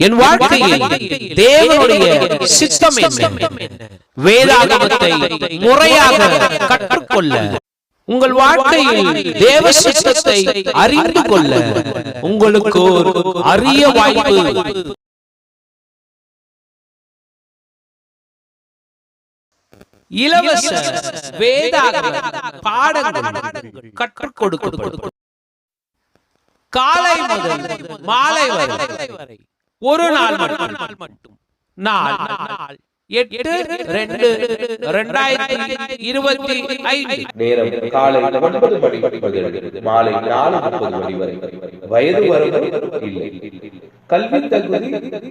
என் வாழ்க்கையில் தேவனுடைய சித்தம் என்ன? வேதாகமத்தை முறையாக கற்றுக்கொள்ள உங்கள் வாழ்க்கையில் தேவ சித்தத்தை அறிந்து கொள்ள உங்களுக்கு ஒரு அரிய வாய்ப்பு. இலவச வேதாகம பாடங்கள் கற்றுக் கொடுக்கப்படும் காலை முதல் மாலை வரை. ஒரு நாள் மட்டும். நாள். எட்டு ரெண்டு ரெண்டாயிரத்தி இருபத்தி ஐந்து. நேரம் காலை ஒன்பது மணி முதல் மாலை நாலு முப்பது மணி வரை. வயது வரம்பு இல்லை. கல்வி தகுதி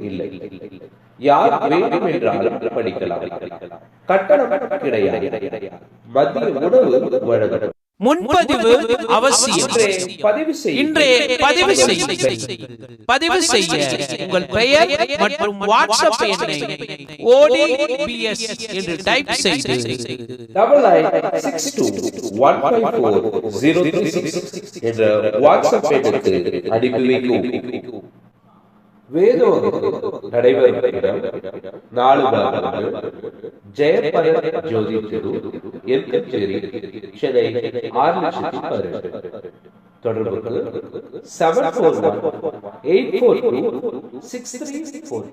இல்லை. யார் வேண்டும் என்றாலும் படிக்கலாம். கட்டணம் கிடையாது. மதிய உணவு வழங்கப்படும். முன்பதிவு அவசியம். இன்றே பதிவு செய்ய பதிவு செய்ய பதிவு செய்ய உங்கள் பெயர் மற்றும் வாட்ஸ்அப் எண்ணை ஓடிபிஎஸ் என்று டைப் செய்து என்ற வாட்ஸ்அப் எண்ணுக்கு அனுப்பி வேதோ நடைபெறும் நாலு. பாகங்கள் ஜெயபர ஜோதி தெரு எல்கச்சேரி சென்னை ஆறு லட்சத்தி பதினெட்டு தொடர்புக்கு seven four one eight four two six three four